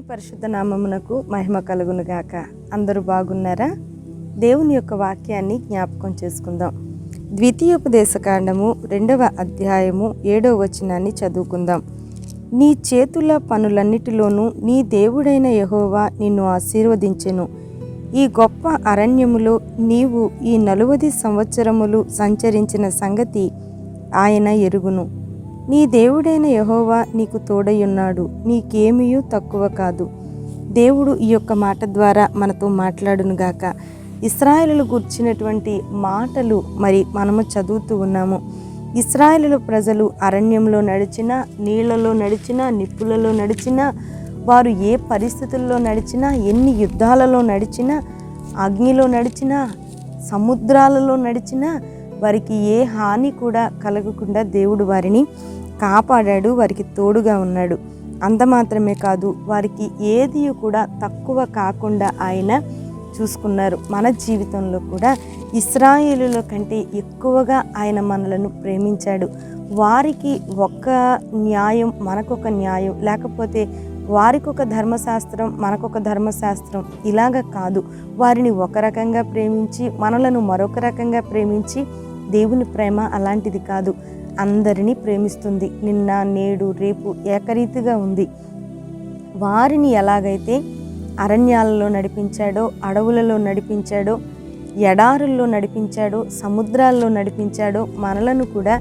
దేవుని పరిశుద్ధ నామమునకు మహిమ కలుగును గాక అందరూ బాగున్నారా? దేవుని యొక్క వాక్యాన్ని జ్ఞాపకం చేసుకుందాం. ద్వితీయోపదేశకాండము రెండవ అధ్యాయము ఏడవ వచనాన్ని చదువుకుందాం. నీ చేతుల పనులన్నిటిలోనూ నీ దేవుడైన యహోవా నిన్ను ఆశీర్వదించెను. ఈ గొప్ప అరణ్యములో నీవు ఈ నలువది సంవత్సరములు సంచరించిన సంగతి ఆయన ఎరుగును. నీ దేవుడైన యహోవా నీకు తోడయ్యున్నాడు నీకేమీయూ తక్కువ కాదు. దేవుడు ఈ యొక్క మాట ద్వారా మనతో మాట్లాడునుగాక ఇస్రాయలు గుర్చినటువంటి మాటలు మరి మనము చదువుతూ ఉన్నాము. ఇస్రాయలు ప్రజలు అరణ్యంలో నడిచినా నీళ్ళలో నడిచినా నిప్పులలో నడిచినా వారు ఏ పరిస్థితుల్లో నడిచినా ఎన్ని యుద్ధాలలో నడిచినా అగ్నిలో నడిచినా సముద్రాలలో నడిచినా వారికి ఏ హాని కూడా కలగకుండా దేవుడు వారిని కాపాడాడు వారికి తోడుగా ఉన్నాడు. అంత మాత్రమే కాదు వారికి ఏది కూడా తక్కువ కాకుండా ఆయన చూసుకున్నారు. మన జీవితంలో కూడా ఇస్రాయేలుల కంటే ఎక్కువగా ఆయన మనలను ప్రేమించాడు. వారికి ఒక న్యాయం మనకొక న్యాయం లేకపోతే వారికి ఒక ధర్మశాస్త్రం మనకొక ధర్మశాస్త్రం ఇలాగ కాదు. వారిని ఒక రకంగా ప్రేమించి మనలను మరొక రకంగా ప్రేమించి దేవుని ప్రేమ అలాంటిది కాదు. అందరినీ ప్రేమిస్తుంది. నిన్న నేడు రేపు ఏకరీతిగా ఉంది. వారిని ఎలాగైతే అరణ్యాలలో నడిపించాడో అడవులలో నడిపించాడో ఎడారుల్లో నడిపించాడో సముద్రాల్లో నడిపించాడో మనలను కూడా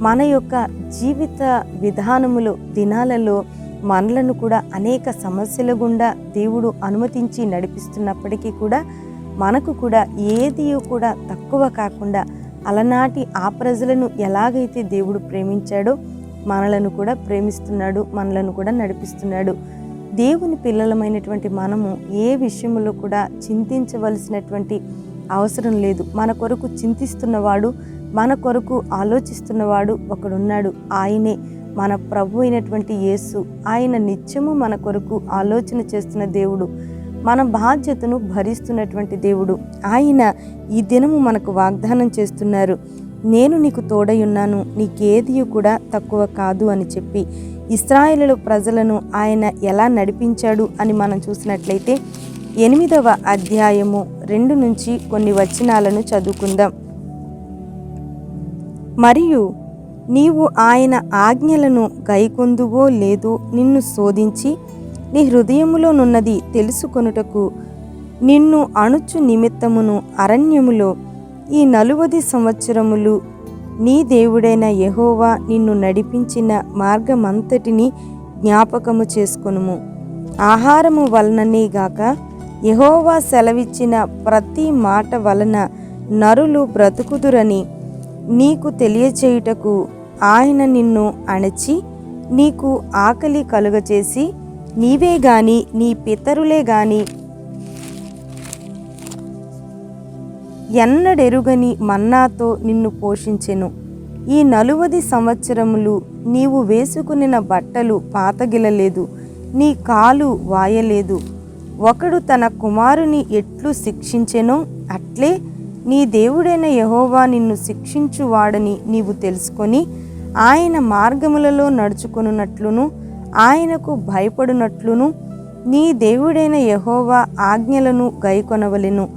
మన యొక్క జీవిత విధానములో దినాలలో మనలను కూడా అనేక సమస్యల గుండా దేవుడు అనుమతించి నడిపిస్తున్నప్పటికీ కూడా మనకు కూడా ఏది కూడా తక్కువ కాకుండా అలనాటి ఆ ప్రజలను ఎలాగైతే దేవుడు ప్రేమించాడో మనలను కూడా ప్రేమిస్తున్నాడు మనలను కూడా నడిపిస్తున్నాడు. దేవుని పిల్లలమైనటువంటి మనము ఏ విషయంలో కూడా చింతించవలసినటువంటి అవసరం లేదు. మన కొరకు చింతిస్తున్నవాడు మన కొరకు ఆలోచిస్తున్నవాడు ఒకడున్నాడు. ఆయనే మన ప్రభు అయినటువంటి యేసు. ఆయన నిత్యము మన కొరకు ఆలోచన చేస్తున్న దేవుడు. మన బాధ్యతను భరిస్తున్నటువంటి దేవుడు. ఆయన ఈ దినము మనకు వాగ్దానం చేస్తున్నారు. నేను నీకు తోడయున్నాను నీకేది కూడా తక్కువ కాదు అని చెప్పి ఇస్రాయేలు ప్రజలను ఆయన ఎలా నడిపించాడు అని మనం చూసినట్లయితే ఎనిమిదవ అధ్యాయము రెండు నుంచి కొన్ని వచనాలను చదువుకుందాం. మరియు నీవు ఆయన ఆజ్ఞలను గైకొందువో లేదో నిన్ను శోధించి నీ హృదయములోనున్నది తెలుసుకొనుటకు నిన్ను అణుచు నిమిత్తమును అరణ్యములో ఈ నలువది సంవత్సరములు నీ దేవుడైన యహోవా నిన్ను నడిపించిన మార్గమంతటిని జ్ఞాపకము చేసుకొనుము. ఆహారము వలననే గాక యహోవా సెలవిచ్చిన ప్రతి మాట వలన నరులు బ్రతుకుదురని నీకు తెలియచేయుటకు ఆయన నిన్ను అణచి నీకు ఆకలి కలుగచేసి నీవే గాని నీ పితరులే గాని ఎన్నడెరుగని మన్నాతో నిన్ను పోషించెను. ఈ నలువది సంవత్సరములు నీవు వేసుకునిన బట్టలు పాతగిలలేదు నీ కాలు వాయలేదు. ఒకడు తన కుమారుని ఎట్లు శిక్షించెనో అట్లే నీ దేవుడైన యహోవా నిన్ను శిక్షించువాడని నీవు తెలుసుకొని ఆయన మార్గములలో నడుచుకొనున్నట్లును ఆయనకు భయపడునట్లును. నీ దేవుడైన యహోవా ఆజ్ఞలను గైకొనవలెను.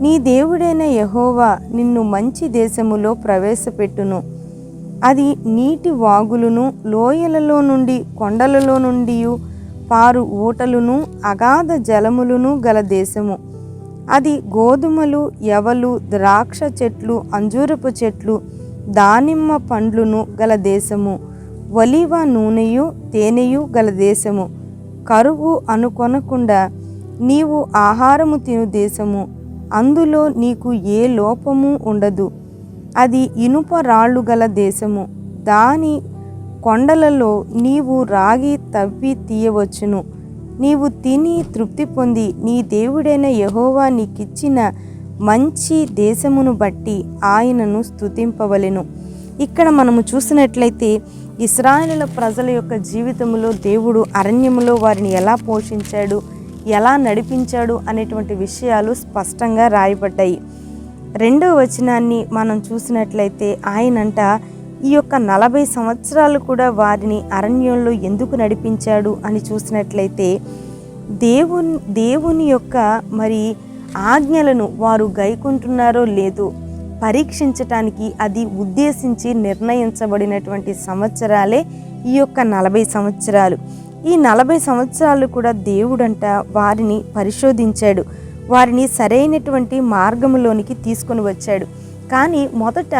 నీ దేవుడైన యహోవా నిన్ను మంచి దేశములో ప్రవేశపెట్టును. అది నీటి వాగులును లోయలలో నుండి కొండలలో నుండి పారు ఊటలును అగాధ జలములను గల దేశము. అది గోధుమలు ఎవలు ద్రాక్ష చెట్లు అంజూరపు చెట్లు దానిమ్మ పండ్లును గల దేశము. ఒలివ నూనెయు తేనెయు గల దేశము. కరువు అనుకొనకుండా నీవు ఆహారము తిను దేశము. అందులో నీకు ఏ లోపము ఉండదు. అది ఇనుప రాళ్ళు గల దేశము. దాని కొండలలో నీవు రాగి తవ్వి తీయవచ్చును. నీవు తిని తృప్తి పొంది నీ దేవుడైన యహోవా నీకిచ్చిన మంచి దేశమును బట్టి ఆయనను స్తుతింపవలెను. ఇక్కడ మనము చూసినట్లయితే ఇస్రాయేలుల ప్రజల యొక్క జీవితంలో దేవుడు అరణ్యములో వారిని ఎలా పోషించాడు ఎలా నడిపించాడు అనేటువంటి విషయాలు స్పష్టంగా రాయబడ్డాయి. రెండవ వచనాన్ని మనం చూసినట్లయితే ఆయనంట ఈ యొక్క నలభై సంవత్సరాలు కూడా వారిని అరణ్యంలో ఎందుకు నడిపించాడు? అని చూసినట్లయితే దేవుని దేవుని యొక్క మరి ఆజ్ఞలను వారు గైకుంటున్నారో లేదో పరీక్షించటానికి అది ఉద్దేశించి నిర్ణయించబడినటువంటి సంవత్సరాలే ఈ యొక్క నలభై సంవత్సరాలు. ఈ నలభై సంవత్సరాలు కూడా దేవుడంట వారిని పరిశోధించాడు. వారిని సరైనటువంటి మార్గములోనికి తీసుకొని వచ్చాడు. కానీ మొదట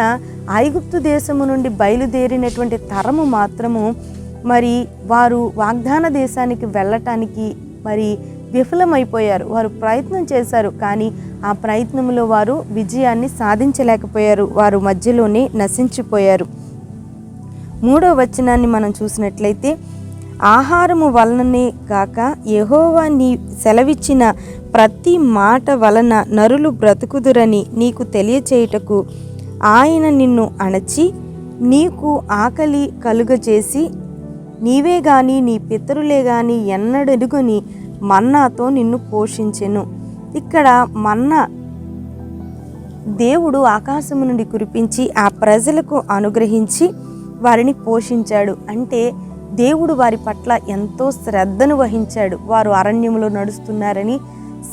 ఐగుప్తు దేశము నుండి బయలుదేరినటువంటి తరము మాత్రము మరి వారు వాగ్దాన దేశానికి వెళ్ళటానికి మరి విఫలమైపోయారు. వారు ప్రయత్నం చేశారు కానీ ఆ ప్రయత్నంలో వారు విజయాన్ని సాధించలేకపోయారు. వారు మధ్యలోనే నశించిపోయారు. మూడో వచనాన్ని మనం చూసినట్లయితే ఆహారము వలననే కాక యహోవా నీ సెలవిచ్చిన ప్రతి మాట వలన నరులు బ్రతుకుదురని నీకు తెలియచేయుటకు ఆయన నిన్ను అణచి నీకు ఆకలి కలుగజేసి నీవే గాని నీ పితరులే గాని ఎన్నడెడుగుని మన్నాతో నిన్ను పోషించెను. ఇక్కడ మన్నా దేవుడు ఆకాశము నుండి కురిపించి ఆ ప్రజలకు అనుగ్రహించి వారిని పోషించాడు. అంటే దేవుడు వారి పట్ల ఎంతో శ్రద్ధను వహించాడు. వారు అరణ్యంలో నడుస్తున్నారని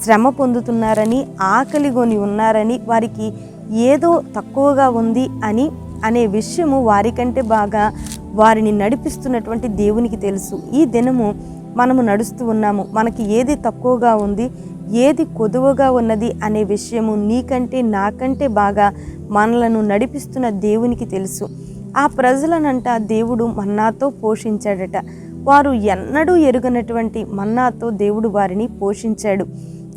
శ్రమ పొందుతున్నారని ఆకలిగొని ఉన్నారని వారికి ఏదో తక్కువగా ఉంది అని అనే విషయము వారికంటే బాగా వారిని నడిపిస్తున్నటువంటి దేవునికి తెలుసు. ఈ దినము మనము నడుస్తూ ఉన్నాము. మనకి ఏది తక్కువగా ఉంది ఏది కొదువగా ఉన్నది అనే విషయము నీకంటే నాకంటే బాగా మనలను నడిపిస్తున్న దేవునికి తెలుసు. ఆ ప్రజలనంట దేవుడు మన్నాతో పోషించాడట. వారు ఎన్నడూ ఎరుగనటువంటి మన్నాతో దేవుడు వారిని పోషించాడు.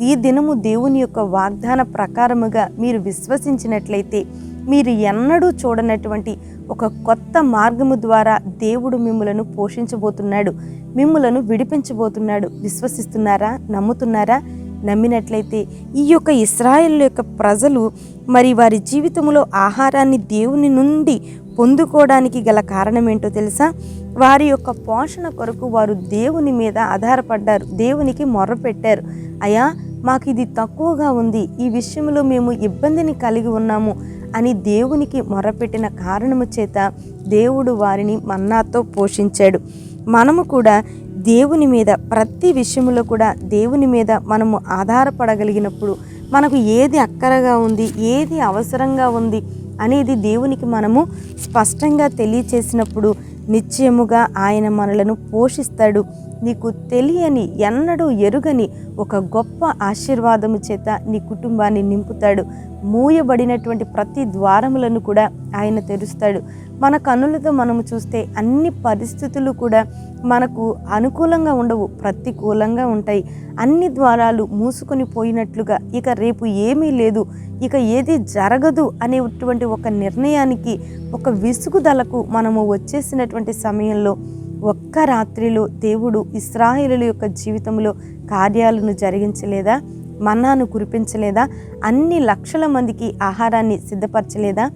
ఈ దినము దేవుని యొక్క వాగ్దాన ప్రకారముగా మీరు విశ్వసించినట్లయితే మీరు ఎన్నడూ చూడనటువంటి ఒక కొత్త మార్గము ద్వారా దేవుడు మిమ్మలను పోషించబోతున్నాడు మిమ్మలను విడిపించబోతున్నాడు. విశ్వసిస్తున్నారా? నమ్ముతున్నారా? నమ్మినట్లయితే ఈ యొక్క ఇస్రాయల్ యొక్క ప్రజలు మరి వారి జీవితంలో ఆహారాన్ని దేవుని నుండి పొందుకోవడానికి గల కారణం ఏంటో తెలుసా? వారి యొక్క పోషణ కొరకు వారు దేవుని మీద ఆధారపడ్డారు దేవునికి మొర్రపెట్టారు అయ్యా మాకు ఇది తక్కువగా ఉంది. ఈ విషయంలో మేము ఇబ్బందిని కలిగి ఉన్నాము. అని దేవునికి మొరపెట్టిన కారణము చేత దేవుడు వారిని మన్నాతో పోషించాడు. మనము కూడా దేవుని మీద ప్రతి విషయంలో కూడా దేవుని మీద మనము ఆధారపడగలిగినప్పుడు మనకు ఏది అక్కరగా ఉంది ఏది అవసరంగా ఉంది అనేది దేవునికి మనము స్పష్టంగా తెలియచేసినప్పుడు నిశ్చయముగా ఆయన మనలను పోషిస్తాడు. నీకు తెలియని ఎన్నడూ ఎరుగని ఒక గొప్ప ఆశీర్వాదము చేత నీ కుటుంబాన్ని నింపుతాడు. మూయబడినటువంటి ప్రతి ద్వారములను కూడా ఆయన తెరుస్తాడు. మన కన్నులతో మనము చూస్తే అన్ని పరిస్థితులు కూడా మనకు అనుకూలంగా ఉండవు ప్రతికూలంగా ఉంటాయి. అన్ని ద్వారాలు మూసుకొని పోయినట్లుగా ఇక రేపు ఏమీ లేదు. ఇక ఏది జరగదు అనేటువంటి ఒక నిర్ణయానికి ఒక విసుగుదలకు మనము వచ్చేసినటువంటి సమయంలో ఒక్క రాత్రిలో దేవుడు ఇస్రాయేలుల యొక్క జీవితంలో కార్యాలను జరిగించలేదా? మన్నాను కురిపించలేదా? అన్ని లక్షల మందికి ఆహారాన్ని సిద్ధపరచలేదా?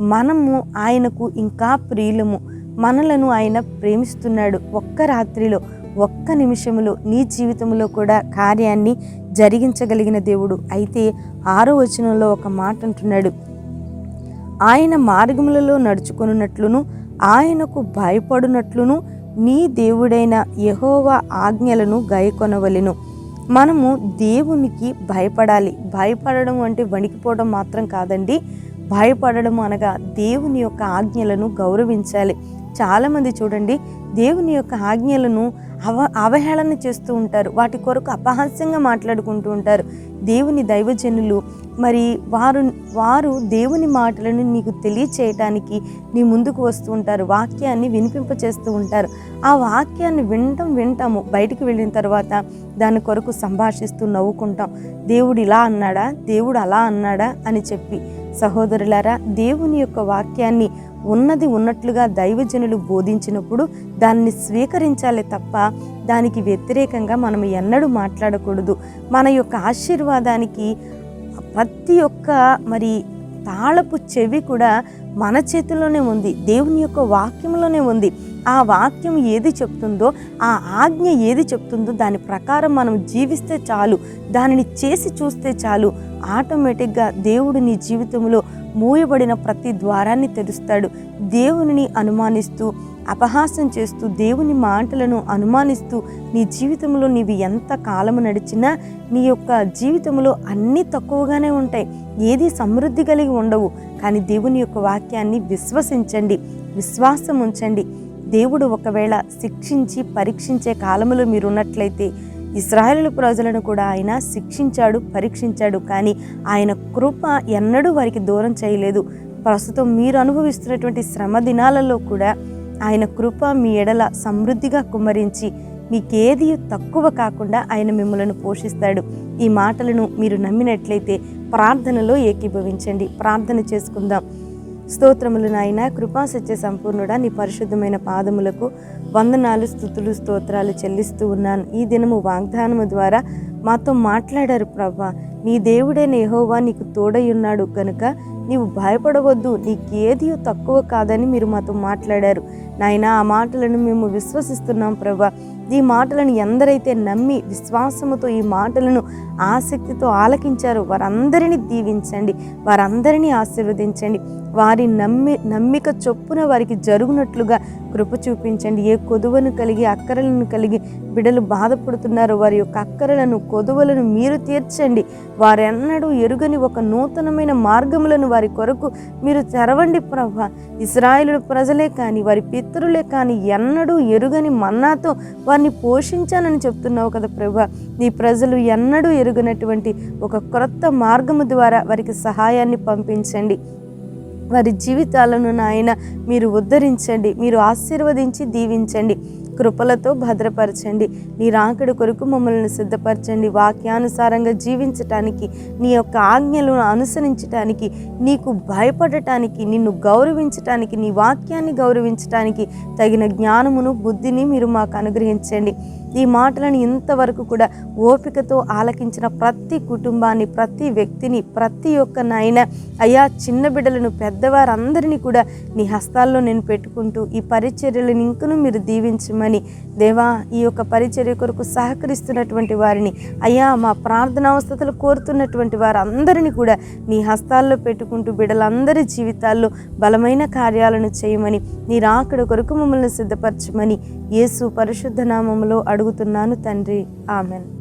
మనము ఆయనకు ఇంకా ప్రియులము. మనలను ఆయన ప్రేమిస్తున్నాడు. ఒక్క రాత్రిలో ఒక్క నిమిషంలో నీ జీవితంలో కూడా కార్యాన్ని జరిగించగలిగిన దేవుడు. అయితే ఆరో వచనంలో ఒక మాట అంటున్నాడు. ఆయన మార్గములలో నడుచుకున్నట్లును ఆయనకు భయపడినట్లును నీ దేవుడైన యహోవా ఆజ్ఞలను గైకొనవలెను. మనము దేవునికి భయపడాలి. భయపడడం అంటే వణికిపోవడం మాత్రం కాదండి. భయపడడం అనగా దేవుని యొక్క ఆజ్ఞలను గౌరవించాలి. చాలామంది చూడండి దేవుని యొక్క ఆజ్ఞలను అవ అవహేళన చేస్తూ ఉంటారు. వాటి కొరకు అపహాస్యంగా మాట్లాడుకుంటూ ఉంటారు. దేవుని దైవజనులు మరి వారు వారు దేవుని మాటలను నీకు తెలియచేయటానికి నీ ముందుకు వస్తూ ఉంటారు. వాక్యాన్ని వినిపింపచేస్తూ ఉంటారు. ఆ వాక్యాన్ని వినటం వింటాము. బయటికి వెళ్ళిన తర్వాత దాని కొరకు సంభాషిస్తూ నవ్వుకుంటాం. దేవుడు ఇలా అన్నాడా? దేవుడు అలా అన్నాడా? అని చెప్పి సహోదరులారా దేవుని యొక్క వాక్యాన్ని ఉన్నది ఉన్నట్లుగా దైవజనులు బోధించినప్పుడు దాన్ని స్వీకరించాలి తప్ప దానికి వ్యతిరేకంగా మనం ఎన్నడూ మాట్లాడకూడదు. మన యొక్క ఆశీర్వాదానికి ప్రతి ఒక్క మరి తాళపు చెవి కూడా మన చేతిలోనే ఉంది. దేవుని యొక్క వాక్యంలోనే ఉంది. ఆ వాక్యం ఏది చెప్తుందో ఆ ఆజ్ఞ ఏది చెప్తుందో దాని ప్రకారం మనం జీవిస్తే చాలు దానిని చేసి చూస్తే చాలు ఆటోమేటిక్గా దేవుడు నీ జీవితంలో మూయబడిన ప్రతి ద్వారాన్ని తెరుస్తాడు. దేవునిని అనుమానిస్తూ అపహాసం చేస్తూ దేవుని మాటలను అనుమానిస్తూ నీ జీవితంలో నీవి ఎంత కాలము నడిచినా నీ యొక్క జీవితంలో అన్నీ తక్కువగానే ఉంటాయి. ఏది సమృద్ధి కలిగి ఉండవు. కానీ దేవుని యొక్క వాక్యాన్ని విశ్వసించండి. విశ్వాసం ఉంచండి. దేవుడు ఒకవేళ శిక్షించి పరీక్షించే కాలంలో మీరు ఉన్నట్లయితే ఇస్రాయేలు ప్రజలను కూడా ఆయన శిక్షించాడు పరీక్షించాడు. కానీ ఆయన కృప ఎన్నడూ వారికి దూరం చేయలేదు. ప్రస్తుతం మీరు అనుభవిస్తున్నటువంటి శ్రమ దినాలలో కూడా ఆయన కృప మీ ఎడల సమృద్ధిగా కుమ్మరించి మీకేది తక్కువ కాకుండా ఆయన మిమ్మలను పోషిస్తాడు. ఈ మాటలను మీరు నమ్మినట్లయితే ప్రార్థనలో ఏకీభవించండి. ప్రార్థన చేసుకుందాం. స్తోత్రములు నాయన. కృపా సత్య సంపూర్ణుడా. నీ పరిశుద్ధమైన పాదములకు వందనాలు స్థుతులు స్తోత్రాలు చెల్లిస్తూ ఉన్నాను. ఈ దినము వాగ్దానము ద్వారా మాతో మాట్లాడారు ప్రభా. నీ దేవుడే నేహోవా నీకు తోడై ఉన్నాడు కనుక నీవు భయపడవద్దు. నీకేది తక్కువ కాదని మీరు మాతో మాట్లాడారు. నాయన ఆ మాటలను మేము విశ్వసిస్తున్నాం ప్రభా. ఈ మాటలను ఎందరైతే నమ్మి విశ్వాసముతో ఈ మాటలను ఆసక్తితో ఆలకించారో వారందరినీ దీవించండి వారందరినీ ఆశీర్వదించండి. వారి నమ్మి నమ్మిక చొప్పున వారికి జరుగునట్లుగా కృప చూపించండి. ఏ కొదువను కలిగి అక్కరలను కలిగి బిడలు బాధపడుతున్నారో వారి యొక్క అక్కరలను కొదువలను మీరు తీర్చండి. వారెన్నడూ ఎరుగని ఒక నూతనమైన మార్గములను వారి కొరకు మీరు తెరవండి ప్రభా. ఇస్రాయిలు ప్రజలే కానీ వారి పితరులే కానీ ఎన్నడూ ఎరుగని మన్నాతో వారిని పోషించానని చెప్తున్నావు కదా ప్రభా. నీ ప్రజలు ఎన్నడూ ఎరుగనటువంటి ఒక క్రొత్త మార్గము ద్వారా వారికి సహాయాన్ని పంపించండి. వారి జీవితాలను నాయన మీరు ఉద్ధరించండి మీరు ఆశీర్వదించి దీవించండి. కృపలతో భద్రపరచండి. నీ రాకడి కొరకు మమ్మల్ని సిద్ధపరచండి. వాక్యానుసారంగా జీవించటానికి నీ యొక్క ఆజ్ఞలను అనుసరించటానికి నీకు భయపడటానికి నిన్ను గౌరవించటానికి నీ వాక్యాన్ని గౌరవించటానికి తగిన జ్ఞానమును బుద్ధిని మీరు మాకు అనుగ్రహించండి. ఈ మాటలను ఇంతవరకు కూడా ఓపికతో ఆలకించిన ప్రతి కుటుంబాన్ని ప్రతి వ్యక్తిని ప్రతి ఒక్క నాయన అయ్యా చిన్న బిడ్డలను పెద్దవారందరినీ కూడా నీ హస్తాల్లో నేను పెట్టుకుంటూ ఈ పరిచర్యలను ఇంకను మీరు దీవించమని దేవా ఈ యొక్క పరిచర్య కొరకు సహకరిస్తున్నటువంటి వారిని అయ్యా మా ప్రార్థనావస్థతలు కోరుతున్నటువంటి వారందరినీ కూడా నీ హస్తాల్లో పెట్టుకుంటూ బిడ్డలందరి జీవితాల్లో బలమైన కార్యాలను చేయమని నీ రాకడ కొరకు మమ్మల్ని సిద్ధపరచమని యేసు పరిశుద్ధ నామములో అడుగు అడుగుతున్నాను తండ్రి. ఆమెన్.